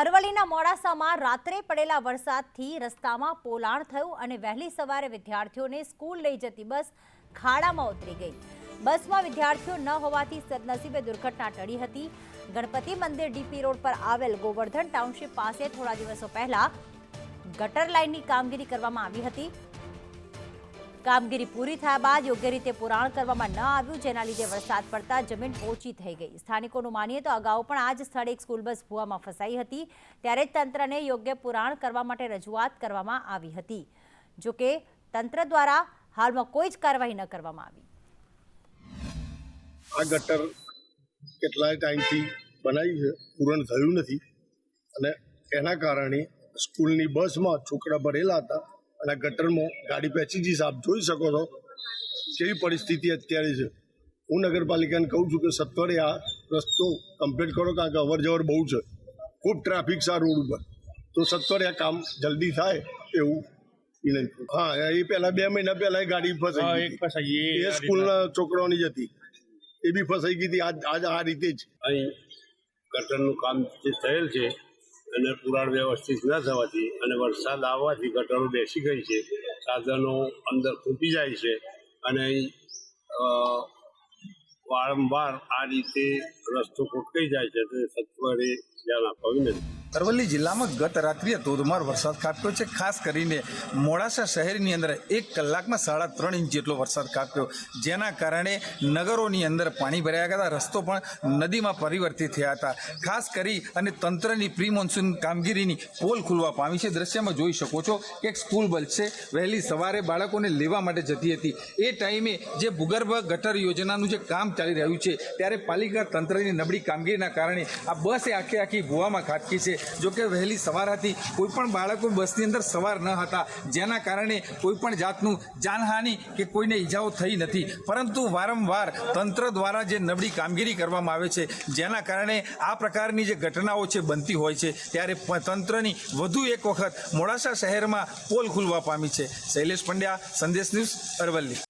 અરવલ્લીના મોડાસામાં રાત્રે પડેલા વરસાદથી રસ્તામાં પોલાણ થયું અને વહેલી સવારે વિદ્યાર્થીઓને સ્કૂલ લઈ જતી બસ ખાડામાં ઉતરી ગઈ. બસમાં વિદ્યાર્થીઓ ન હોવાથી સદનસીબે દુર્ઘટના ટળી હતી. ગણપતિ મંદિર ડીપી રોડ પર આવેલ ગોવર્ધન ટાઉનશીપ પાસે થોડા દિવસો પહેલા ગટર લાઇનની કામગીરી કરવામાં આવી હતી. કામગીરી પૂરી થયા બાદ યોગ્ય રીતે પુરાણ કરવામાં ન આવ્યું, જેના લીધે વરસાદ પડતા જમીન પોચી થઈ ગઈ. સ્થાનિકોનું માનીએ તો અગાઉ પણ આ જ સ્થળે એક સ્કૂલ બસ ભૂવામાં ફસાઈ હતી. ત્યારે તંત્રને યોગ્ય પુરાણ કરવા માટે રજૂઆત કરવામાં આવી હતી. જોકે તંત્ર દ્વારા હાલમાં કોઈ જ કાર્યવાહી ન કરવામાં આવી. આ ગટર કેટલાય ટાઈમથી બનાવી છે, પૂરણ થયું નથી. અને એના કારણે સ્કૂલની બસમાં છોકરા ભરેલા હતા. અને ગટરમાં ગાડી પેચી જઈશ આપ જોઈ શકો છો કેવી પરિસ્થિતિ અત્યારે છે. હું નગરપાલિકાને કહું છું કે સત્વરે આ રસ્તો કમ્પ્લીટ કરો કારણ કે અવર જવર બહુ છે. ખૂબ ટ્રાફિક છે આ રોડ ઉપર. તો સત્વરે આ કામ જલ્દી થાય એવું વિનંતી હા એ પહેલાં બે મહિના પહેલાં એ ગાડી ફસાઈ એક ગઈ ફસાઈ હતી. એ એ સ્કૂલના છોકરાઓની જ હતી. એ બી ફસાઈ ગઈ હતી. આજ આજ આ રીતે જ. અહીં ગટરનું કામ જે થયેલ છે અને પુરાણ વ્યવસ્થિત ન થવાથી અને વરસાદ આવવાથી ગટરો બેસી ગઈ છે. સાધનો અંદર ખૂટી જાય છે અને વારંવાર આ રીતે રસ્તો ખોટકાઈ જાય છે. તે સત્વરે ધ્યાન આપવા વિનંતી અરવલ્લી જિલ્લામાં ગત રાત્રિએ ધોધમાર વરસાદ ખાબક્યો છે. ખાસ કરીને મોડાસા શહેરની અંદર એક કલાકમાં સાડા ત્રણ ઇંચ જેટલો વરસાદ ખાબક્યો. જેના કારણે નગરોની અંદર પાણી ભરાયા હતા. રસ્તો પણ નદીમાં પરિવર્તિત થયા હતા. ખાસ કરી અને તંત્રની પ્રી મોન્સૂન કામગીરીની પોલ ખુલવા પામી છે. દ્રશ્યમાં જોઈ શકો છો કે એક સ્કૂલ બસ છે. વહેલી સવારે બાળકોને લેવા માટે જતી હતી. એ ટાઈમે જે ભૂગર્ભ ગટર યોજનાનું જે કામ ચાલી રહ્યું છે, ત્યારે પાલિકા તંત્રની નબળી કામગીરીના કારણે આ બસ એ આખી આખી ભૂવામાં ખાટકી છે. જો કે વહેલી સવાર હતી કોઈ પણ બાળકો બસની અંદર સવાર ન હતા, જેના કારણે કોઈ પણ જાતનું જાનહાનિ કે કોઈને ઈજાઓ થઈ નથી. પરંતુ વારંવાર તંત્ર દ્વારા જે નબળી કામગીરી કરવામાં આવે છે, જેના કારણે આ પ્રકારની જે ઘટનાઓ છે બનતી હોય છે, ત્યારે તંત્રની વધુ એક વખત મોડાસા શહેરમાં પોલ ખુલવા પામી છે. શૈલેષ પંડ્યા, સંદેશ ન્યૂઝ અરવલ્લી.